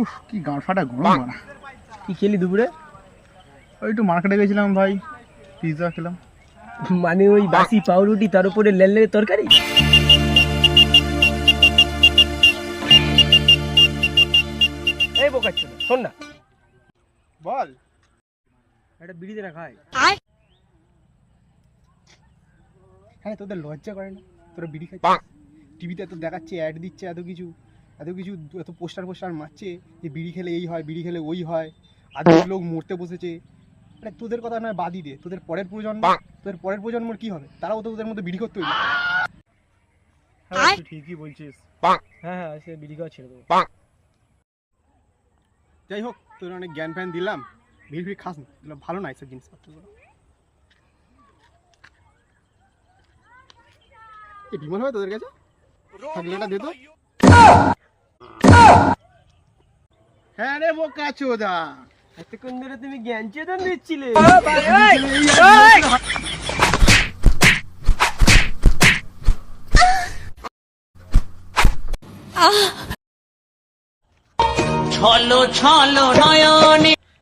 উফ কি গাঁড় ফাটা গরম বানা কি খেলি দুপুরে? ওই একটু মার্কেটে গেছিলাম ভাই পিৎজা খেলাম। মানে ওই বাসি পাউরুটি তার উপরে লেলের তরকারি? এই বোকাচ্ছিল শোন না। বল। একটা বিড়ি দে না খাই। হ্যাঁ তোদের লজ্জা করে না? তোরা বিড়ি খাই টিভিতে এত দেখাচ্ছে অ্যাড দিচ্ছে এত কিছু। এত কিছু এত পোস্টার পোস্টার মারছে যে বিড়ি খেলে এই হয় বিড়ি খেলে ওই হয়। আধুনিক লোক মরতে বসেছে। মানে তোদের কথা নয় বাদই দে। তোদের পরের প্রজন্ম তোদের পরের প্রজন্মর কি হবে? তারাও তো তোদের মধ্যে বিড়ি করতে হইবে। হ্যাঁ ঠিকই বলছিস। হ্যাঁ হ্যাঁ সে বিড়ি খাওয়া ছেড়ে দেবো। যাই হোক তোর অনেক জ্ঞান ফ্যান দিলাম। ভিড় ভিড় খাস না। ভালো না এসব জিনিসপত্রগুলো। এ বিমল হবে তোদের কাছে? থাকলে দে তো। হ্যাঁ রে বোকা চোদা। এতক্ষণ ধরে তুমি জ্ঞান চেতন দিচ্ছিলে। ছলো ছলো নয়নে